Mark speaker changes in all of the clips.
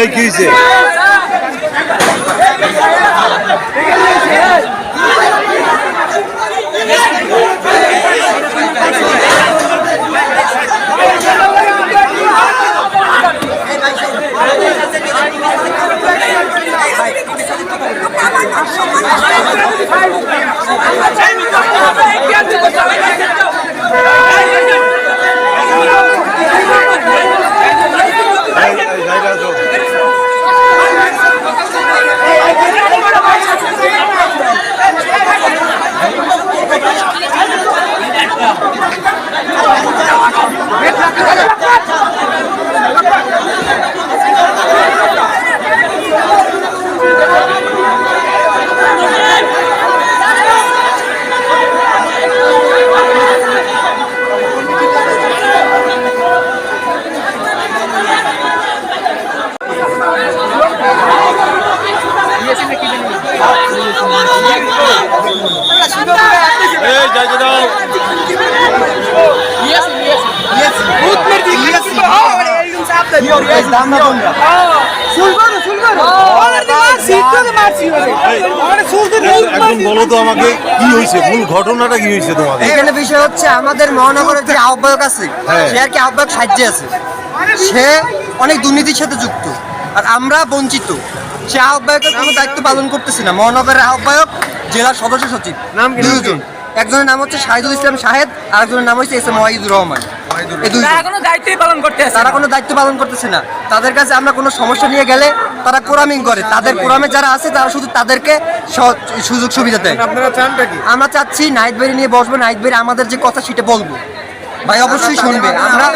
Speaker 1: এই কি হয়েছে বলো তো আমাকে কি হয়েছে? মূল ঘটনাটা কি হয়েছে তোমাদের?
Speaker 2: এখানে বিষয় হচ্ছে আমাদের মহানগরের যে আহ্বায়ক আছে
Speaker 1: হ্যাঁ।
Speaker 2: সে আর কি আহ্বায়ক সাহায্যে আছে। সে অনেক দুর্নীতির সাথে যুক্ত। আর আমরা বঞ্চিত। সে আহ্বায়কের কোনো দায়িত্ব পালন করতেছি না। মহানগরের আহ্বায়ক জেলার সদস্য সচিব নাম দুজন একজনের নাম হচ্ছে শাহিদুল ইসলাম শাহেদ আর একজনের নাম হচ্ছে এস এম ওয়াহিদুর রহমান।
Speaker 3: তারা কোনো দায়িত্বই পালন করতে আসে
Speaker 2: তারা কোনো দায়িত্ব পালন করতেছে না। তাদের কাছে আমরা কোনো সমস্যা নিয়ে গেলে তারা কোরামিং করে। তাদের কোরামে যারা আছে তারা শুধু তাদেরকে সুযোগ সুবিধা দেয়।
Speaker 4: আপনারা চানটা কি?
Speaker 2: আমরা চাচ্ছি নাইট বেরি নিয়ে বসবো নাইট বেরি আমাদের যে কথা সেটা বলব। ভাই অবশ্যই শুনবে। আমরা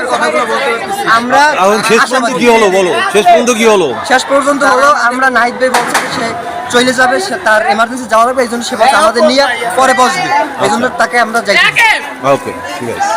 Speaker 2: আমরা
Speaker 1: এখন শেষ পর্যন্ত কি হলো বলো? শেষ পর্যন্ত কি হলো?
Speaker 2: শেষ পর্যন্ত হলো আমরা নাইট ভাই বলছে সে চলে যাবে সে তার এমার্জেন্সি যাওয়া লাগবে এই জন্য সে বলছে আমাদের নিয়ে পরে বসবে। এই জন্য তাকে আমরা যাই
Speaker 1: ওকে ঠিক আছে।